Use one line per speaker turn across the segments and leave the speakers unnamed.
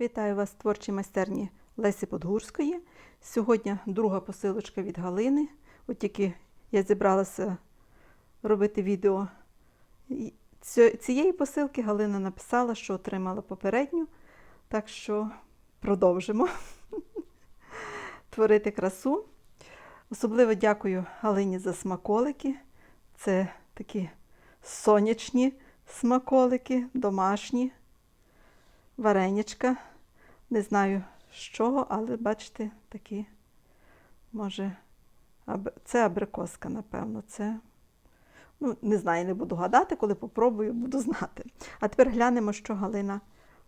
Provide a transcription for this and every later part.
Вітаю вас в творчій майстерні Лесі Подгурської. Сьогодні друга посилочка від Галини. От тільки я зібралася робити відео. Цієї посилки Галина написала, що отримала попередню. Так що продовжимо творити красу. Особливо дякую Галині за смаколики. Це такі сонячні смаколики, домашні вареничка. Не знаю з чого, але бачите, такі, може, це абрикоска, напевно. Це, ну, не знаю, не буду гадати, коли попробую, буду знати. А тепер глянемо, що Галина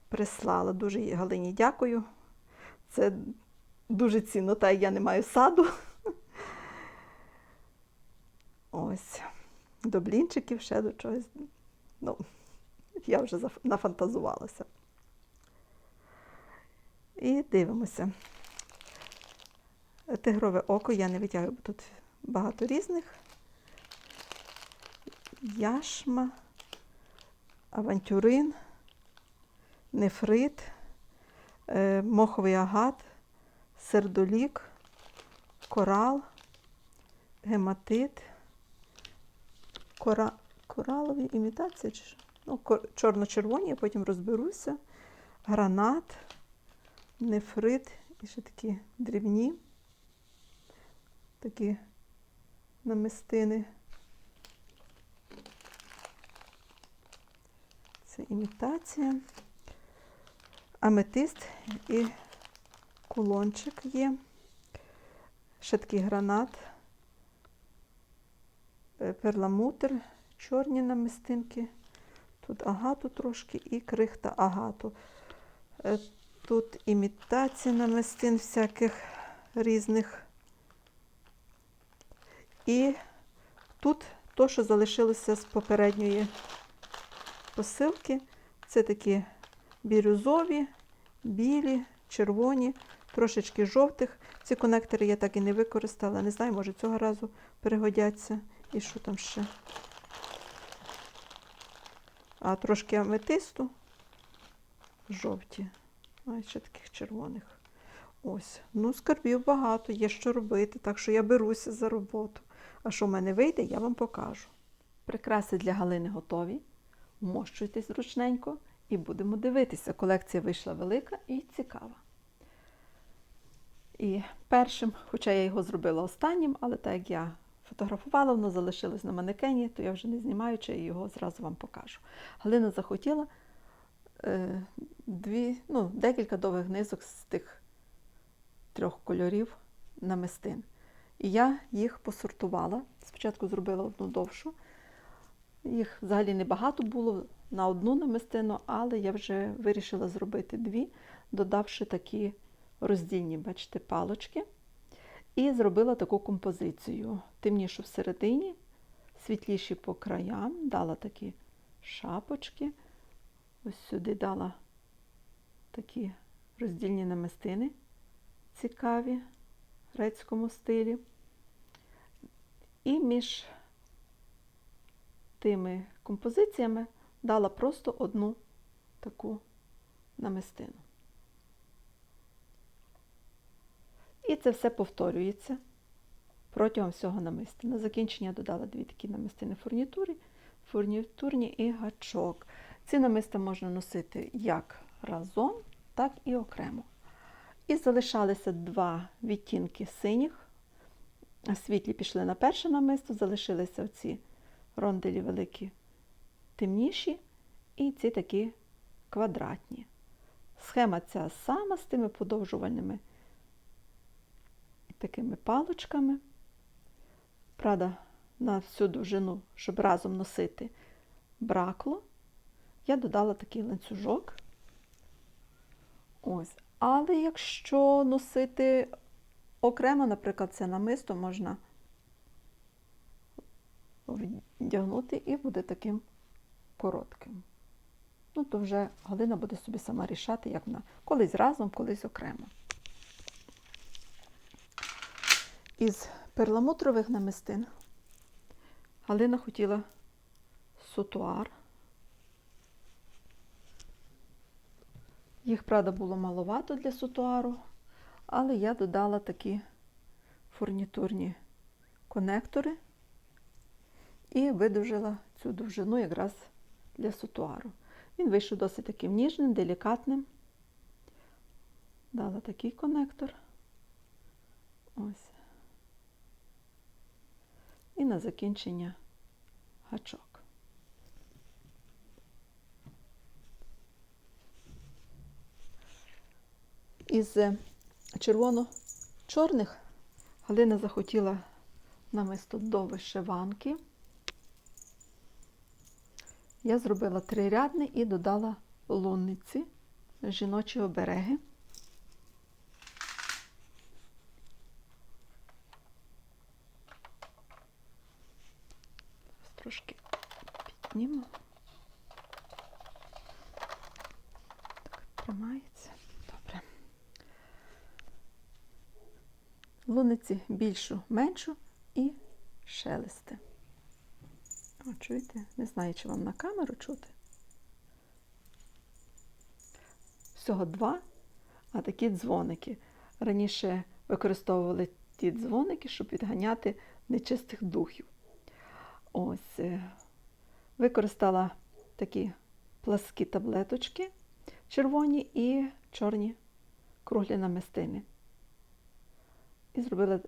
прислала. Дуже Галині дякую. Це дуже цінно, та я не маю саду. Ось. До блінчиків ще до чогось. Ну, я вже нафантазувалася. І дивимося. Тигрове око я не витягую, бо тут багато різних. Яшма, авантюрин, нефрит, е, моховий агат, сердолік, корал, гематит, кора... коралові імітації, ну, чорно-червоні, я потім розберуся. Гранат, нефрит і ще такі дрібні, такі намистини. Це імітація. Аметист і кулончик є. Ще такий гранат, е, перламутр, чорні намистинки. Тут агату трошки і крихта агату. Тут імітація намистин всяких різних. І тут то, що залишилося з попередньої посилки, це такі бірюзові, білі, червоні, трошечки жовтих. Ці конектори я так і не використала. Не знаю, може цього разу пригодяться. І що там ще? А трошки аметисту, жовті. А ще таких червоних. Ось. Ну, скарбів багато, є що робити, так що я беруся за роботу. А що в мене вийде, я вам покажу. Прикраси для Галини готові. Вмощуйтесь зручненько і будемо дивитися. Колекція вийшла велика і цікава. І першим, хоча я його зробила останнім, але так як я фотографувала, воно залишилось на манекені, то я вже не знімаючи його зразу вам покажу. Галина захотіла дві, ну, декілька довгих низок з тих трьох кольорів намистин. І я їх посортувала. Спочатку зробила одну довшу. Їх взагалі небагато було на одну намистину, але я вже вирішила зробити дві, додавши такі роздільні, бачите, палочки. І зробила таку композицію. Темнішу всередині, світліші по краям, дала такі шапочки. Ось сюди дала такі роздільні намистини цікаві в грецькому стилі. І між тими композиціями дала просто одну таку намистину. І це все повторюється протягом всього намисту. На закінчення додала дві такі намистини фурнітури, фурнітурні і гачок. Ці намиста можна носити як разом, так і окремо. І залишалися два відтінки синіх. Світлі пішли на перше намисто, залишилися оці ронделі великі темніші і ці такі квадратні. Схема ця сама з тими подовжувальними такими палочками. Правда, на всю довжину, щоб разом носити бракло, я додала такий ланцюжок. Ось. Але якщо носити окремо, наприклад, це намисто можна вдягнути і буде таким коротким. Ну, то вже Галина буде собі сама рішати, як вона колись разом, колись окремо. Із перламутрових намистин Галина хотіла сутуар. Їх, правда, було маловато для сутуару, але я додала такі фурнітурні конектори і видовжила цю довжину якраз для сутуару. Він вийшов досить таким ніжним, делікатним. Дала такий конектор. Ось. І на закінчення гачок. Із е, червоно-чорних Галина захотіла намисто до вишиванки. Я зробила трирядний і додала лунниці, жіночі обереги. Трошки підніму. Луниці більшу, меншу і шелести. О, чуєте? Не знаю, чи вам на камеру чути. Всього два, а такі дзвоники. Раніше використовували ті дзвоники, щоб відганяти нечистих духів. Ось, е, використала такі пласкі таблеточки червоні і чорні круглі намистини. І зробила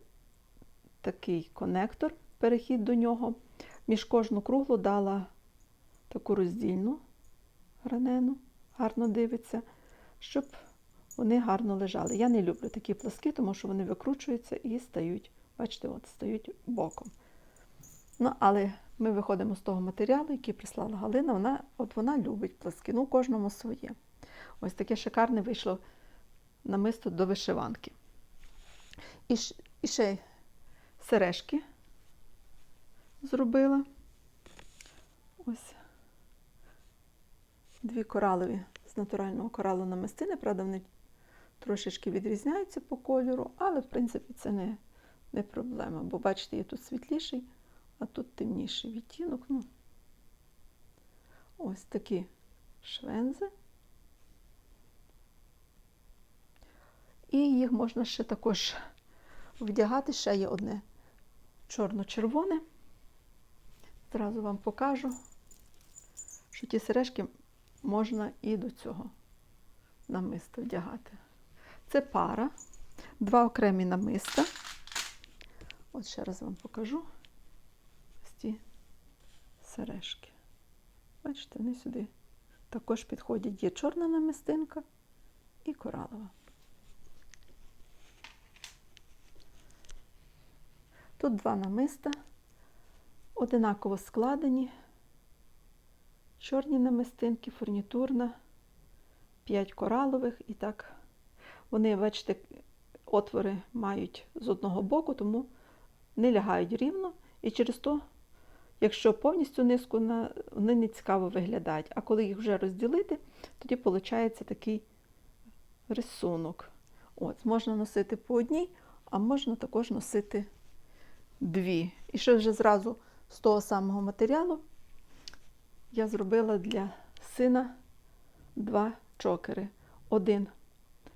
такий конектор, перехід до нього. Між кожну круглу дала таку роздільну гранену, гарно дивиться, щоб вони гарно лежали. Я не люблю такі пласки, тому що вони викручуються і стають, бачите, от стають боком. Ну, але ми виходимо з того матеріалу, який прислала Галина. Вона, от вона любить пласки, ну кожному своє. Ось таке шикарне вийшло намисто до вишиванки. І, і ще сережки зробила. Ось дві коралові з натурального коралу намистини. Правда, вони трошечки відрізняються по кольору, але, в принципі, це не, не проблема. Бо, бачите, є тут світліший, а тут темніший відтінок. Ну, Ось такі швензи. І їх можна ще також вдягати. Ще є одне чорно-червоне. Зразу вам покажу, що ті сережки можна і до цього намиста вдягати. Це пара, два окремі намиста. От ще раз вам покажу ось ці сережки. Бачите, вони сюди також підходять. Є чорна намистинка і коралова. Тут два намиста, одинаково складені, чорні намистинки, фурнітурна, 5 коралових і так. Вони, бачите, отвори мають з одного боку, тому не лягають рівно. І через то, якщо повністю низку, вони не цікаво виглядають. А коли їх вже розділити, тоді виходить такий рисунок. От, Можна носити по одній, а можна також носити дві. І ще вже зразу з того самого матеріалу я зробила для сина два чокери. Один.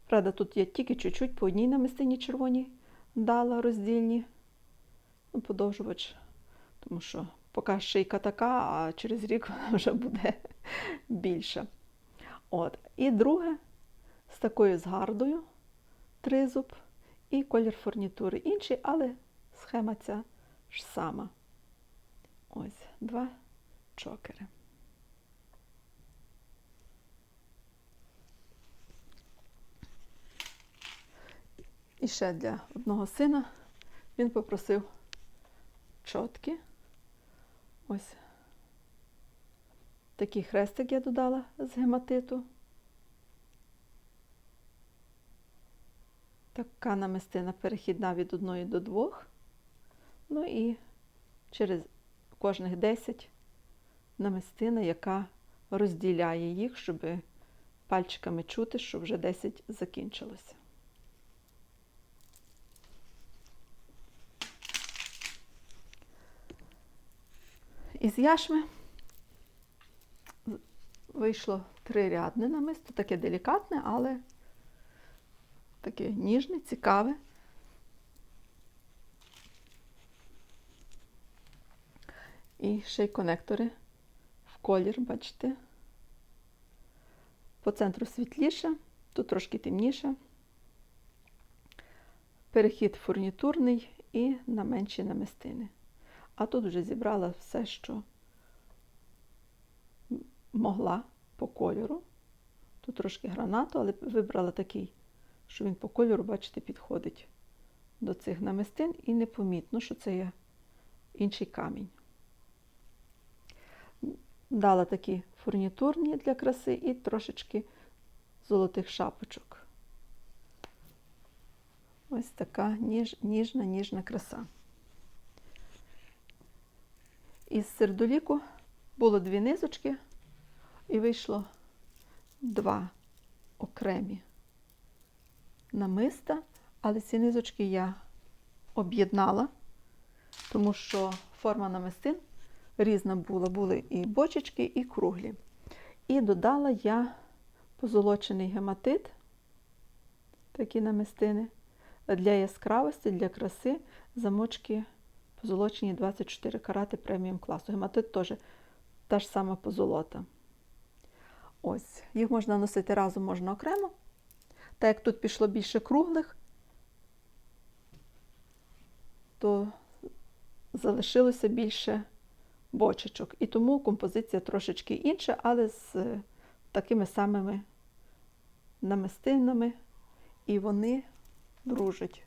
Правда, тут я тільки чуть-чуть по одній намистині червоній дала роздільні. Ну, подовжувач, тому що поки шийка така, а через рік вона вже буде більша. От. І друге з такою згардою тризуб і колір фурнітури інший, але схема ця ж сама. Ось два чокери. І ще для одного сина він попросив чотки. Ось такий хрестик я додала з гематиту. Така намистина перехідна від одної до двох. Ну і через кожних 10 намистина, яка розділяє їх, щоб пальчиками чути, що вже 10 закінчилося. Із яшми вийшло трирядне намисто, таке делікатне, але таке ніжне, цікаве. І ще й конектори в колір, бачите. По центру світліше, тут трошки темніше. Перехід фурнітурний і на менші намистини. А тут вже зібрала все, що могла по кольору. Тут трошки гранату, але вибрала такий, що він по кольору, бачите, підходить до цих намистин і непомітно, що це є інший камінь. Дала такі фурнітурні для краси і трошечки золотих шапочок. Ось така ніж, ніжна, ніжна краса. Із сердоліку було дві низочки, і вийшло два окремі намиста, але ці низочки я об'єднала, тому що форма намистин різна була, були і бочечки, і круглі. І додала я позолочений гематит, такі намистини, для яскравості, для краси, замочки позолочені 24 карати преміум класу. Гематит теж та ж сама позолота. Ось, їх можна носити разом, можна окремо. Так як тут пішло більше круглих, то залишилося більше бочечок. І тому композиція трошечки інша, але з такими самими намистинами, і вони дружать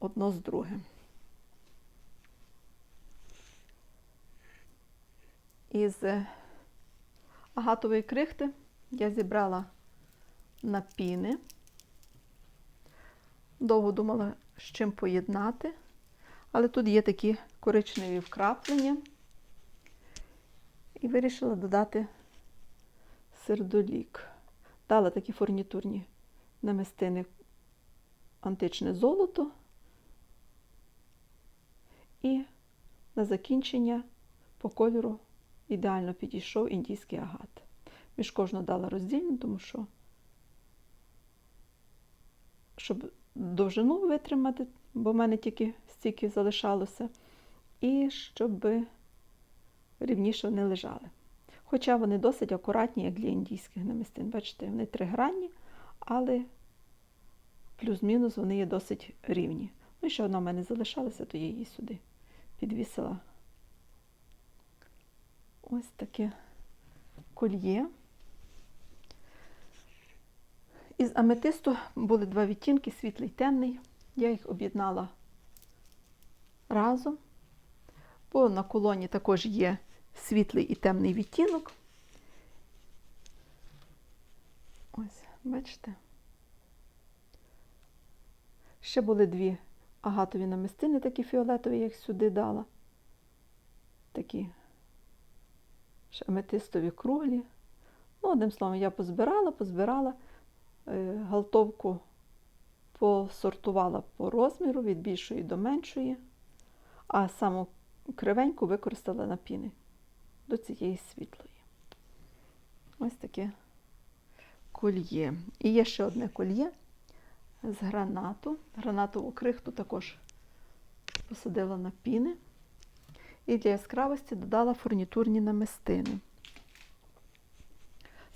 одно з другим. Із агатової крихти я зібрала напіни. Довго думала, з чим поєднати, але тут є такі коричневі вкраплення. І вирішила додати сердолік. Дала такі фурнітурні намистини античне золото. І на закінчення по кольору ідеально підійшов індійський агат. Між кожного дала роздільну, тому що, щоб довжину витримати, бо в мене тільки стільки залишалося, і щоб рівніше вони лежали. Хоча вони досить акуратні, як для індійських намистин. Бачите, вони тригранні, але плюс-мінус вони є досить рівні. Ну і ще одна в мене залишалася, то я її сюди підвісила. Ось таке кольє. Із аметисту були два відтінки, світлий і темний. Я їх об'єднала разом, бо на колоні також є світлий і темний відтінок. Ось, бачите? Ще були дві агатові намистини, такі фіолетові, я їх сюди дала. Такі аметистові круглі. Ну, одним словом, я позбирала, позбирала, е, галтовку посортувала по розміру від більшої до меншої, а саму кривеньку використала на піни до цієї світлої. Ось таке кольє. І є ще одне кольє з гранату. Гранатову крихту також посадила на піни. І для яскравості додала фурнітурні намистини.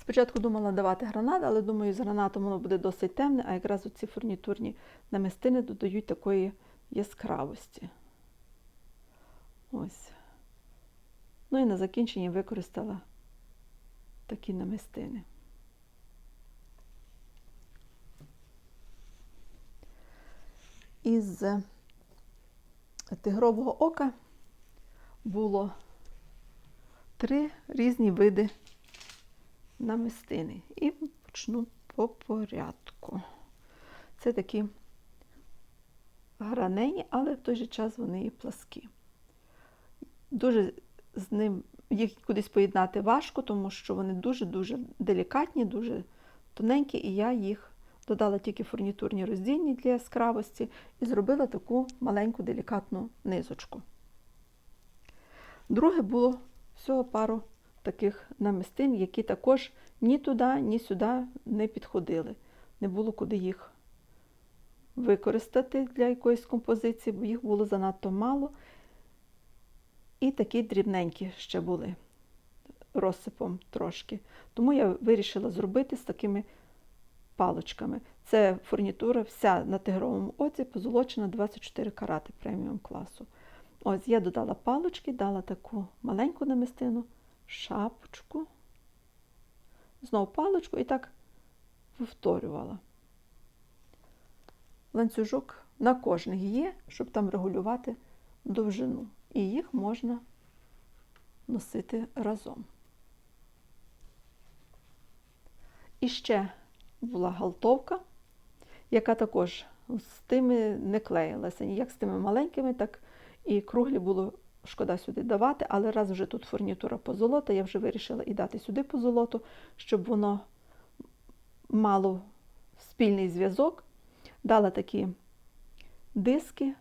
Спочатку думала давати гранат, але думаю, з гранатом воно буде досить темне, а якраз оці фурнітурні намистини додають такої яскравості. Ось. Ну і на закінченні використала такі намистини. Із тигрового ока було три різні види намистини. І почну по порядку. Це такі гранені, але в той же час вони і пласкі. Дуже з ним їх кудись поєднати важко, тому що вони дуже-дуже делікатні, дуже тоненькі, і я їх додала тільки фурнітурні роздільні для яскравості і зробила таку маленьку делікатну низочку. Друге було всього пару таких намистин, які також ні туди, ні сюди не підходили. Не було куди їх використати для якоїсь композиції, бо їх було занадто мало. І такі дрібненькі ще були розсипом трошки. Тому я вирішила зробити з такими палочками. Це фурнітура вся на тигровому оці, позолочена 24 карати преміум класу. Ось я додала палочки, дала таку маленьку намистину, шапочку, знову палочку і так повторювала. Ланцюжок на кожних є, щоб там регулювати довжину. І їх можна носити разом. І ще була галтовка, яка також з тими не клеїлася. Як з тими маленькими, так і круглі було шкода сюди давати, але раз вже тут фурнітура позолота, я вже вирішила і дати сюди позолоту, щоб воно мало спільний зв'язок. Дала такі диски,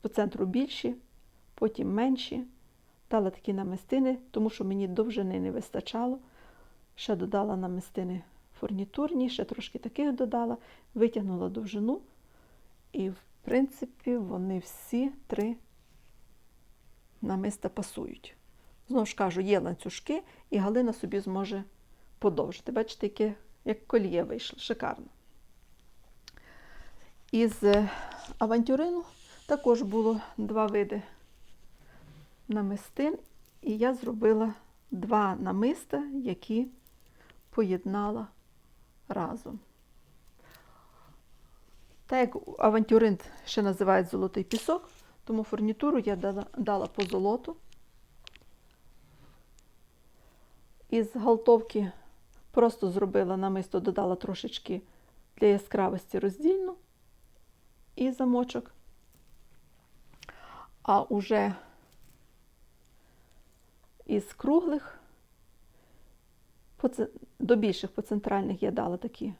по центру більші, потім менші. Дала такі намистини, тому що мені довжини не вистачало. Ще додала намистини фурнітурні, ще трошки таких додала, витягнула довжину. І, в принципі, вони всі три намиста пасують. Знову ж кажу, є ланцюжки, і Галина собі зможе подовжити. Бачите, яке, як коліє вийшло, шикарно. Із е, авантюрину також було два види намистин, і я зробила два намиста, які поєднала разом. Так як авантюрин ще називають золотий пісок, тому фурнітуру я дала, дала по золоту. Із галтовки просто зробила намисто, додала трошечки для яскравості роздільну і замочок. А уже із круглих до більших по центральних я дала такі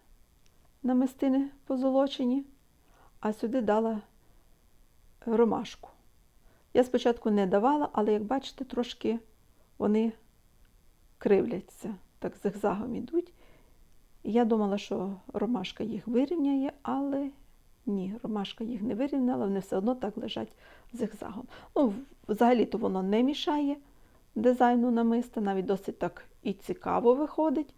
намистини позолочені, а сюди дала ромашку. Я спочатку не давала, але, як бачите, трошки вони кривляться, так зигзагом йдуть. Я думала, що ромашка їх вирівняє, але ні, ромашка їх не вирівняла, вони все одно так лежать зигзагом. Ну, Взагалі-то воно не мішає дизайну намиста, навіть досить так і цікаво виходить.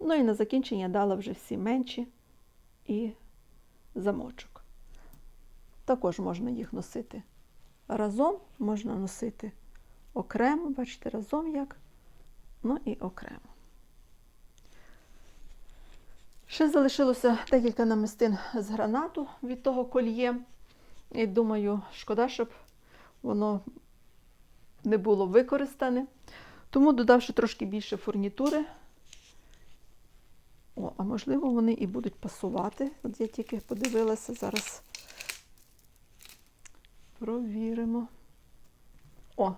Ну і на закінчення дала вже всі менші і замочок. Також можна їх носити разом, можна носити окремо, бачите, разом як, ну і окремо. Ще залишилося декілька намистин з гранату від того кольє. І думаю, шкода, щоб воно не було використане. Тому, додавши трошки більше фурнітури, о, а можливо, вони і будуть пасувати. От я тільки подивилася, зараз провіримо. О,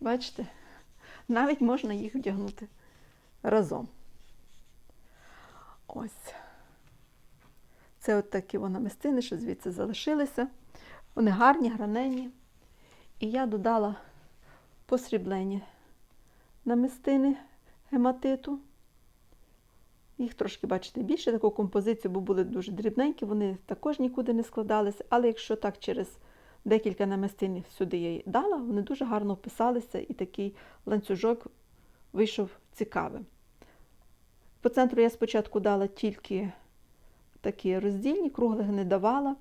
бачите, навіть можна їх вдягнути разом. Ось. Це от такі вони мистини, що звідси залишилися. Вони гарні, гранені. І я додала посріблені намистини гематиту. Їх трошки, бачите, більше таку композицію, бо були дуже дрібненькі, вони також нікуди не складалися. Але якщо так через декілька намистин сюди я дала, вони дуже гарно вписалися, і такий ланцюжок вийшов цікавим. По центру я спочатку дала тільки такі роздільні, круглих не давала.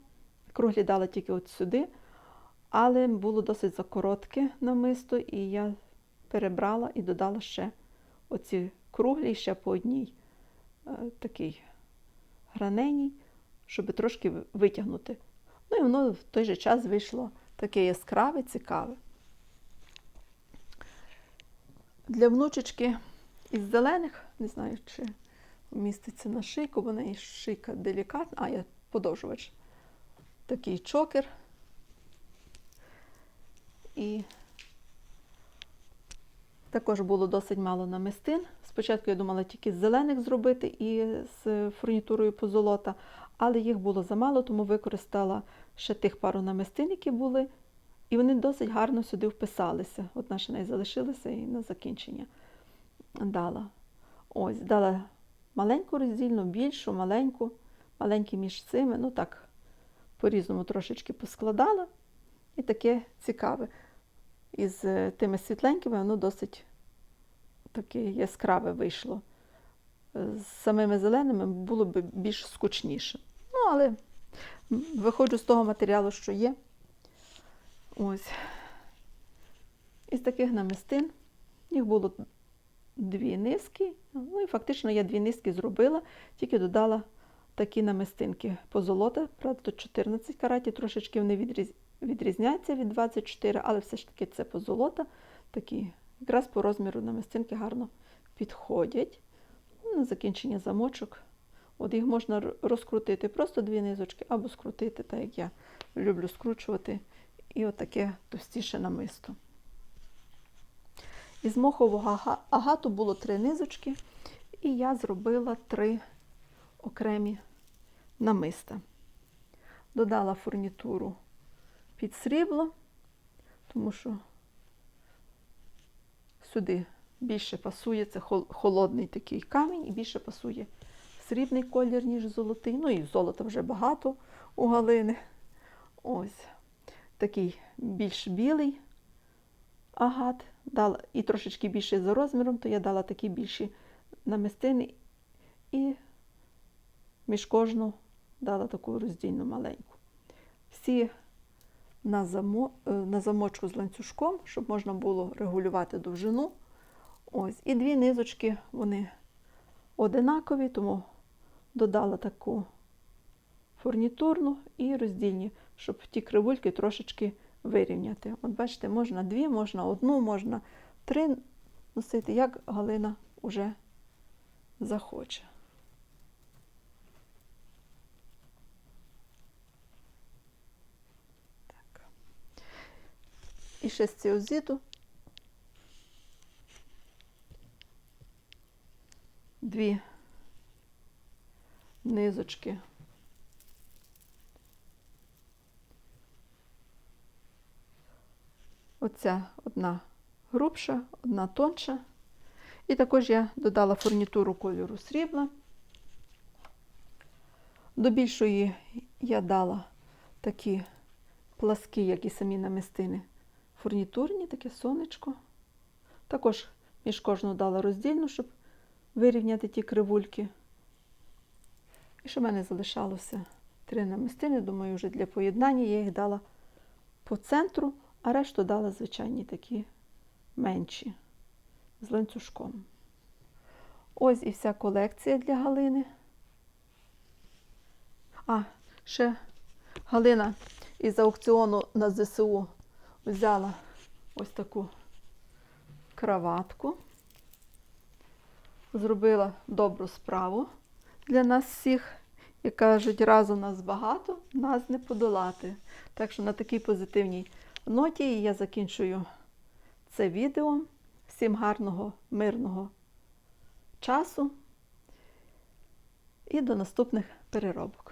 Круглі дала тільки от сюди, але було досить закоротке намисто, і я перебрала і додала ще оці круглі, ще по одній е, такій граненій, щоб трошки витягнути. Ну і воно в той же час вийшло таке яскраве, цікаве. Для внучечки із зелених, не знаю, чи вміститься на шийку, бо неї шийка делікатна, а я подовжувач. Такий чокер. І також було досить мало намистин. Спочатку я думала тільки з зелених зробити і з фурнітурою позолота, але їх було замало, тому використала ще тих пару намистин, які були, і вони досить гарно сюди вписалися. От наші не залишилися і на закінчення дала. Ось, дала маленьку роздільну, більшу, маленьку, маленькі між цими. Ну так, по-різному трошечки поскладала. І таке цікаве. Із е, тими світленькими воно досить таке яскраве вийшло. З самими зеленими було б більш скучніше. Ну, але виходжу з того матеріалу, що є. Ось. Із таких намистин їх було дві низки. Ну і фактично я дві низки зробила, тільки додала такі намистинки позолота, правда, тут 14 каратів, трошечки вони відріз... відрізняються від 24, але все ж таки це позолота. Такі якраз по розміру намистинки гарно підходять. Ну, На закінчення замочок. От їх можна розкрутити просто дві низочки, або скрутити, так як я люблю скручувати, і отаке товстіше намисто. Із мохового агату було три низочки, і я зробила три окремі намиста. Додала фурнітуру під срібло, тому що сюди більше пасує, це холодний такий камінь, і більше пасує срібний колір, ніж золотий. Ну і золота вже багато у Галини. Ось такий більш білий агат. Дала, і трошечки більший за розміром, то я дала такі більші намистини і між кожну дала таку роздільну маленьку. Всі на, замо, е, на замочку з ланцюжком, щоб можна було регулювати довжину. Ось. І дві низочки вони одинакові, тому додала таку фурнітурну і роздільні, щоб ті кривульки трошечки вирівняти. От бачите, можна дві, можна одну, можна три носити, як Галина вже захоче. Так. І ще з цього зіту дві низочки. Оця одна грубша, одна тонша. І також я додала фурнітуру кольору срібла. До більшої я дала такі пласки, як і самі намистини, фурнітурні, таке сонечко. Також між кожну дала роздільну, щоб вирівняти ті кривульки. І що в мене залишалося три намистини, думаю, вже для поєднання я їх дала по центру, а решту дала звичайні такі менші з ланцюжком. Ось і вся колекція для Галини. А, ще Галина із аукціону на ЗСУ взяла ось таку краватку. Зробила добру справу для нас всіх. Як кажуть, разу нас багато, нас не подолати. Так що на такій позитивній ноті я закінчую це відео. Всім гарного, мирного часу і до наступних переробок.